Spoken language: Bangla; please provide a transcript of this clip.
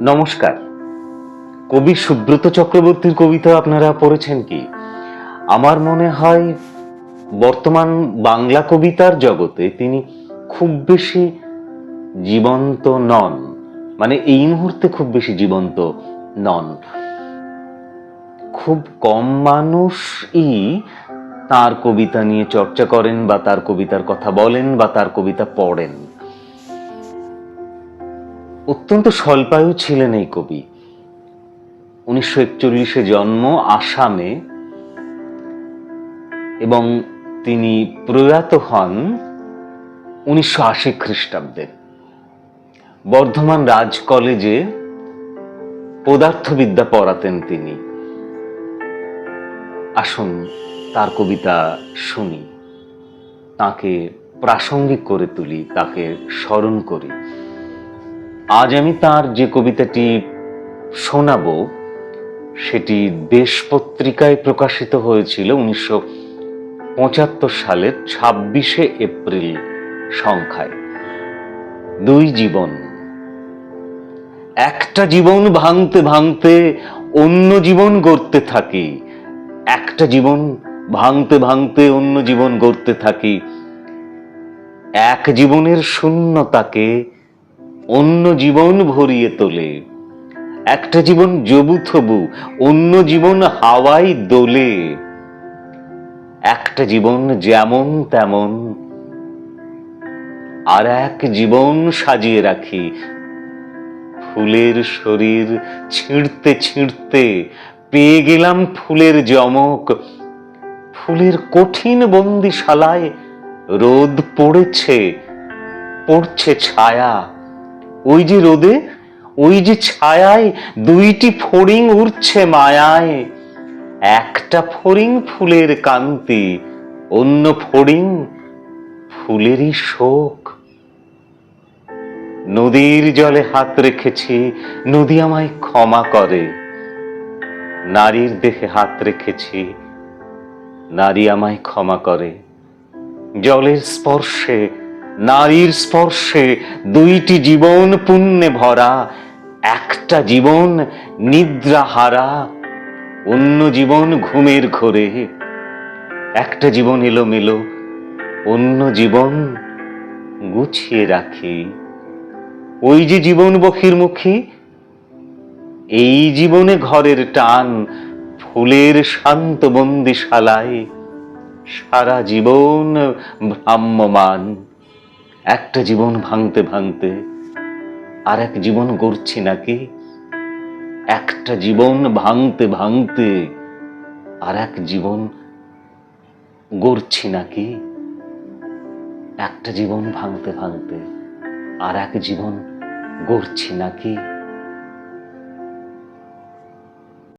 নমস্কার। কবি সুব্রত চক্রবর্তীর কবিতা আপনারা পড়েছেন কি? আমার মনে হয় বর্তমান বাংলা কবিতার জগতে তিনি খুব বেশি জীবন্ত নন। মানে এই মুহূর্তে খুব বেশি জীবন্ত নন। খুব কম মানুষই তার কবিতা নিয়ে চর্চা করেন বা তার কবিতার কথা বলেন বা তার কবিতা পড়েন। অত্যন্ত স্বল্পায়ু ছিলেন এই কবি। উনিশশো একচল্লিশে জন্ম আসামে এবং তিনি প্রয়াত হন উনিশশো আশি খ্রিস্টাব্দে। বর্ধমান রাজ কলেজে পদার্থবিদ্যা পড়াতেন তিনি। আসুন তার কবিতা শুনি। তাকে প্রাসঙ্গিক করে তুলি, তাকে স্মরণ করি। আজ আমি তার যে কবিতাটি শোনাবো, সেটি দেশ পত্রিকায় প্রকাশিত হয়েছিল উনিশশো পঁচাত্তর সালের ছাব্বিশে এপ্রিল সংখ্যায়। দুই জীবন। একটা জীবন ভাঙতে ভাঙতে অন্য জীবন গড়তে থাকি। একটা জীবন ভাঙতে ভাঙতে অন্য জীবন গড়তে থাকি। এক জীবনের শূন্যতাকে অন্য জীবন ভরিয়ে তোলে। একটা জীবন জবু থবু, অন্য জীবন হাওয়াই দোলে। একটা জীবন যেমন তেমন, আর এক জীবন সাজিয়ে রাখি। ফুলের শরীর ছিঁড়তে ছিঁড়তে পেয়ে গেলাম ফুলের জমক ফুলের কঠিন বন্দিশালায় রোদ পড়েছে, পড়ছে ছায়া। ওই যে রোদে, ওই যে ছায়ায় দুইটি ফড়িং উড়ছে মায়ায়। একটা ফড়িং ফুলের কান্তি অন্য ফড়িং ফুলেরই শোক। নদীর জলে হাত রেখেছি, নদী আমায় ক্ষমা করে। নারীর দেখে হাত রেখেছি, নারী আমায় ক্ষমা করে। জলের স্পর্শে নারীর স্পর্শে দুইটি জীবন পুণ্যে ভরা, একটা জীবন নিদ্রাহারা অন্য জীবন ঘুমের ঘোরে। একটা জীবন এলোমেলো, অন্য জীবন গুছিয়ে রাখি। ওই যে জীবন বহির্মুখী এই জীবনে ঘরের টান, ফুলের শান্ত বন্দিশালায় সারা জীবন ভ্রাম্যমান একটা জীবন ভাঙতে ভাঙতে আর এক জীবন গড়ছি নাকি? একটা জীবন ভাঙতে ভাঙতে আর এক জীবন গড়ছি নাকি? একটা জীবন ভাঙতে ভাঙতে আর এক জীবন গড়ছি নাকি?